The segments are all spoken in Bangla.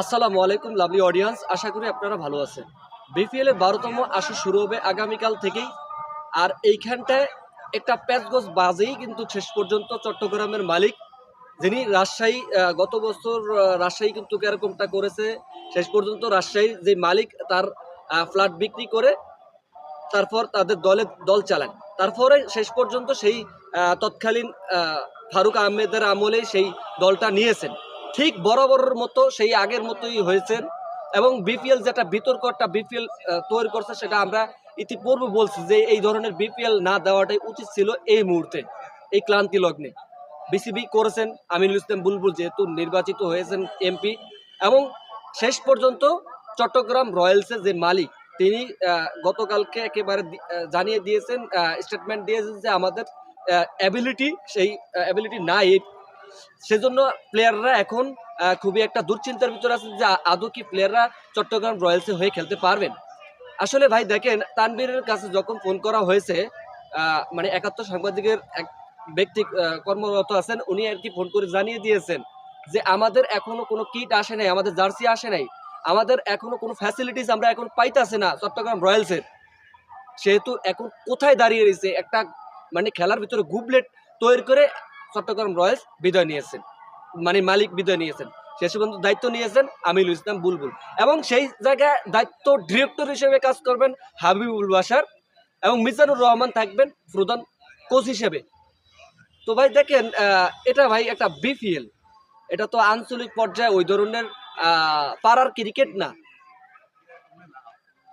আসসালামু আলাইকুম লাভলি অডিয়েন্স আশা করি আপনারা ভালো আছেন। বিপিএল এর বারোতম আসর শুরু হবে আগামীকাল থেকেই। আর এইখানটায় একটা প্যাচগোজ বাজেই কিন্তু শেষ পর্যন্ত চট্টগ্রামের মালিক, যিনি রাজশাহী গত বছর রাজশাহী কিন্তু এরকমটা করেছে। শেষ পর্যন্ত রাজশাহীর যে মালিক, তার ফ্ল্যাট বিক্রি করে তারপর তাদের দলে দল চালান। তারপরে শেষ পর্যন্ত সেই তৎকালীন ফারুক আহমেদের আমলে সেই দলটা নিয়েছেন। ঠিক বরাবরের মতো সেই আগের মতোই হয়েছেন এবং বিপিএল যেটা বিতর্ক একটা বিপিএল তৈরি করছে সেটা আমরা ইতিপূর্বে বলছি যে এই ধরনের বিপিএল না দেওয়াটাই উচিত ছিল এই মুহূর্তে, এই ক্লান্তি লগ্নে। বিসিবি করেছেন আমিনুল ইসলাম বুলবুল যেহেতু নির্বাচিত হয়েছেন এমপি এবং শেষ পর্যন্ত চট্টগ্রাম রয়্যালসের যে মালিক, তিনি গতকালকে একেবারে জানিয়ে দিয়েছেন স্টেটমেন্ট দিয়েছেন যে আমাদের অ্যাবিলিটি সেই অ্যাবিলিটি নাই সেজন্য প্লেয়াররা এখন খুবই একটা দুশ্চিন্তার ভিতরে আছে যে আদৌ কি প্লেয়াররা চট্টগ্রাম রয়্যালসে হয়ে খেলতে পারবেন। আসলে ভাই দেখেন তানবীরের কাছে যখন ফোন করা হয়েছে মানে একাত্তর সাংবাদিকের এক ব্যক্তি কর্মরত আছেন, উনি আর কি ফোন করে জানিয়ে দিয়েছেন যে আমাদের এখনও কোনো কিট আসে নাই, আমাদের জার্সি আসে নাই, আমাদের এখনও কোনো ফ্যাসিলিটিস আমরা এখন পাইতাছি না চট্টগ্রাম রয়্যালসের। সেহেতু এখন কোথায় দাঁড়িয়ে রয়েছে? একটা মানে খেলার ভিতরে গুবলেট তৈরি করে চট্টগ্রাম রয়্যালস বিদায় নিয়েছেন। মানে মালিক বিদায় নিয়েছেন। শেষ পর্যন্ত দায়িত্ব নিয়েছেন আমিনুল ইসলাম বুলবুল। এবং সেই জায়গায় দায়িত্ব ডিরেক্টর হিসেবে কাজ করবেন হাবিবুল বাসার এবং মিজানুর রহমান থাকবেন প্রধান কোচ হিসেবে। তো ভাই দেখেন এটা ভাই একটা বিপিএল এটা তো আঞ্চলিক পর্যায়ে ওই ধরনের পাড়ার ক্রিকেট না।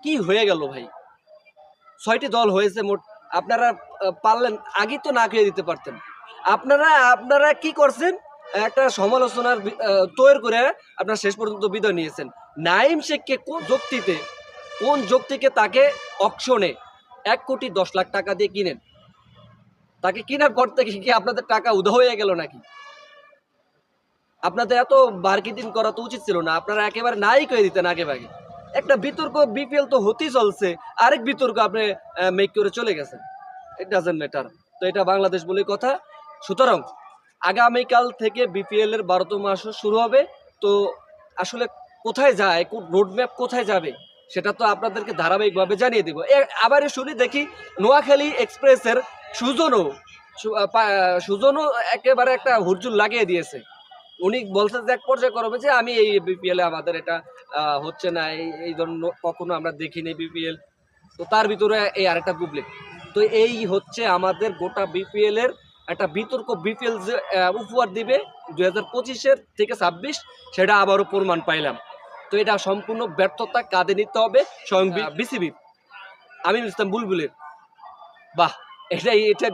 কি হয়ে গেল ভাই? ছয়টি দল হয়েছে মোট। আপনারা পারলেন, আগেই তো না খেয়ে দিতে পারতেন। আপনারা আপনারা কি করছেন? একটা সমালোচনার তৈরি করে আপনারা শেষ পর্যন্ত বিদায় নিয়েছেন। নাইম শেখকে কোন যুক্তিতে, কোন যুক্তিকে তাকে অকশনে এক কোটি দশ লাখ টাকা দিয়ে কিনেন? তাকে কেনার পর থেকে কি আপনাদের টাকা উদা হয়ে গেল নাকি? আপনাদের এত মার্কেটিং করা তো উচিত ছিল না। আপনারা একেবারে নাই করে দিতেন আগে ভাগে একটা বিতর্ক, বিপিএল তো হতেই চলছে। আরেক বিতর্ক আপনি মেক করে চলে গেছেন। ইট ডাজেন্ট ম্যাটার তো এটা বাংলাদেশ বলে কথা। সুতরাং আগামীকাল থেকে বিপিএল এর বারোতম আসর শুরু হবে। তো আসলে কোথায় যায় রোডম্যাপ কোথায় যাবে, সেটা তো আপনাদেরকে ধারাবাহিকভাবে জানিয়ে দেবো। আবার শুনি, দেখি নোয়াখালী এক্সপ্রেসের সুজনও সুজনও একেবারে একটা হুরজুল লাগিয়ে দিয়েছে। উনি বলছে যে, এক পর্যায়ে করবে যে আমি এই বিপিএল আমাদের এটা হচ্ছে না, এই জন্য কখনো আমরা দেখিনি বিপিএল তো তার ভিতরে এই আরেকটা গুবলেট তো এই হচ্ছে আমাদের গোটা বিপিএল এর একটা বিতর্ক বিপিএল যে উপহার দিবে দুই হাজার পঁচিশের থেকে ছাব্বিশ সেটা আবারও প্রমাণ পাইলাম। তো এটা সম্পূর্ণ ব্যর্থতা কাঁধে নিতে হবে স্বয়ং বিসিবি। আমি ইসলাম বুলবুলের। বাহ এটাই এটা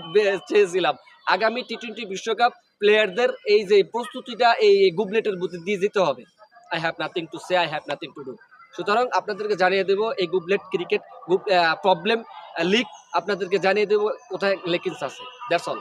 চেয়েছিলাম। আগামী টি টোয়েন্টি বিশ্বকাপ প্লেয়ারদের এই যে প্রস্তুতিটা এই গুবলেটের বুদ্ধি দিয়ে যেতে হবে। I have nothing to say I have nothing to do সুতরাং আপনাদেরকে জানিয়ে দেবো এই গুবলেট ক্রিকেট প্রবলেম লিগ আপনাদেরকে জানিয়ে দেবো কোথায় লেকিংস আছে। That's all